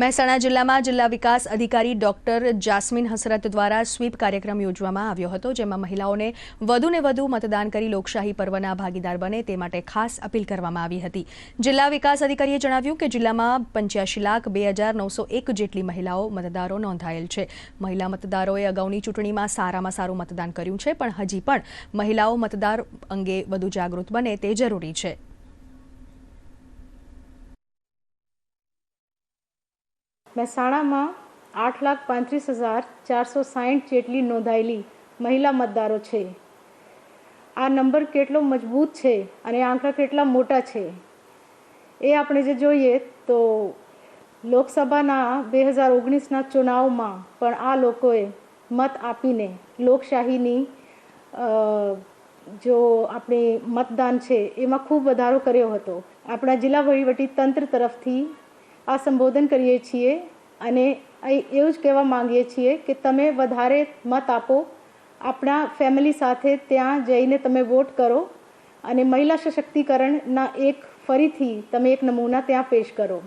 મહેસાણા જિલ્લામાં જિલ્લા વિકાસ અધિકારી ડોક્ટર જાસ્મીન હસરત દ્વારા સ્વીપ કાર્યક્રમ યોજવામાં આવ્યો હતો, જેમાં મહિલાઓને વધુને વધુ મતદાન કરી લોકશાહી પર્વના ભાગીદાર બને તે માટે ખાસ અપીલ કરવામાં આવી હતી. જિલ્લા વિકાસ અધિકારીએ જણાવ્યું કે જિલ્લામાં પંચ્યાસી લાખ બે હજાર નવસો એક જેટલી મહિલાઓ મતદારો નોંધાયેલ છે. મહિલા મતદારોએ અગાઉની ચૂંટણીમાં સારામાં સારું મતદાન કર્યું છે, પણ હજી પણ મહિલાઓ મતદાર અંગે વધુ જાગૃત બને તે જરૂરી છે. મહેસાણામાં આઠ લાખ પાંત્રીસ હજાર ચારસો સાહીઠ જેટલી નોંધાયેલી મહિલા મતદારો છે. આ નંબર કેટલો મજબૂત છે અને આંકડા કેટલા મોટા છે? એ આપણે જે જોઈએ તો લોકસભાના બે હજાર ઓગણીસના ચુનાવમાં પણ આ લોકોએ મત આપીને લોકશાહીની જો આપણે મતદાન છે એમાં ખૂબ વધારો કર્યો હતો. આપણા જિલ્લા વહીવટી તંત્ર તરફથી આ સંબોધન કરીએ છીએ અને એવું જ કહેવા માંગીએ છીએ કે તમે વધારે મત આપો. આપણા ફેમિલી સાથે ત્યાં જઈને તમે વોટ કરો અને મહિલા સશક્તિકરણના એક ફરીથી તમે એક નમૂના ત્યાં પેશ કરો.